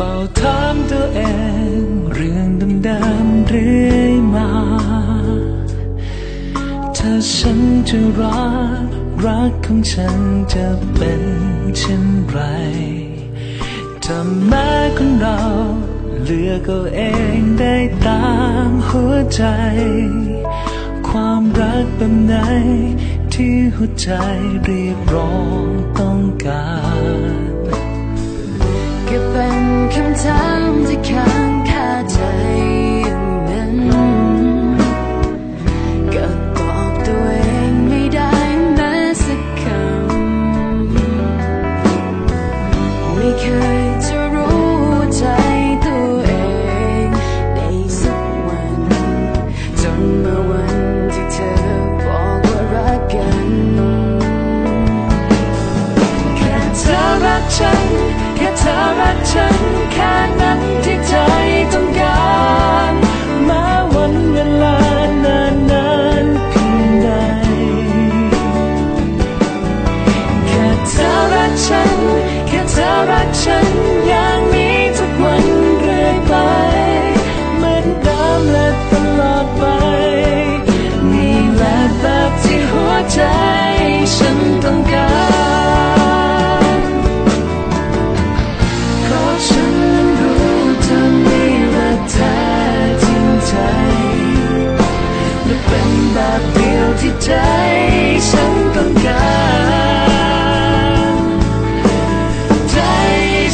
ฝ้าถามตัวเอง เรื่องเดิมๆเรื่อยมา ถ้าฉันจะรัก รักของฉันจะเป็นเช่นไรถ้าแม้คนเราเลือกเอาเองได้ตามหัวใจ ความรักแบบไหนที่หัวใจเรียกร้องต้องการ ฉันแค่เธอรักฉันแค่นั้นที่ใจต้อง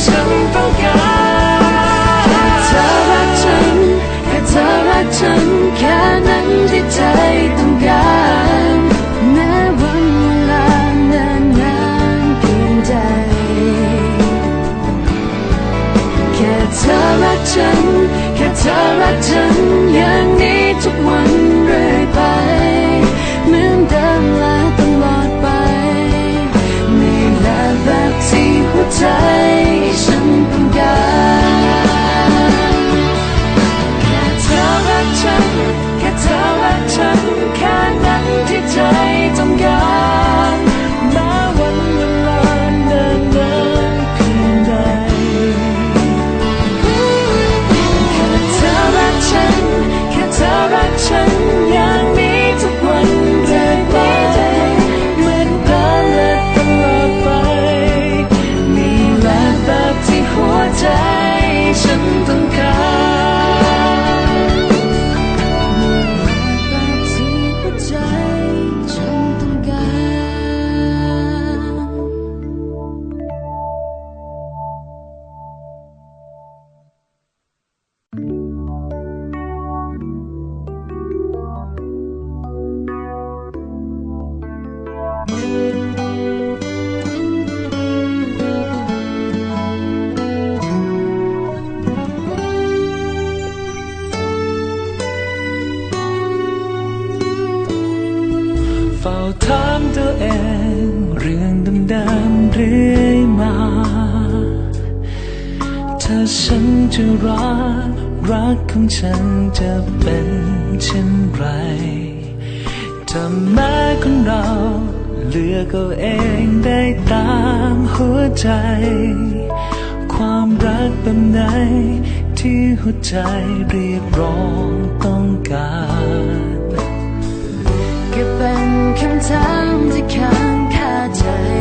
ฉันต้องการแค่เธอรักฉันแค่เธอรักฉันแค่นั้นที่ใจต้องการแม้วันเวลานานนานเพียงใดแค่เธอรักฉันแค่เธอรักฉันอย่างนี้ทุกวันเรื่อยไปเหมือนเดิมและตลอดไปนี่แหละแบบที่หัวใจ ถามตัวเอง เรื่องเดิมๆเรื่อยมา ถ้าฉันจะรัก รักของฉันจะเป็นเช่นไรถ้าแม้คนเราเลือกเอาเองได้ตามหัวใจ ความรักแบบไหน ที่หัวใจเรียกร้องต้องการ 만큼 담백한 가장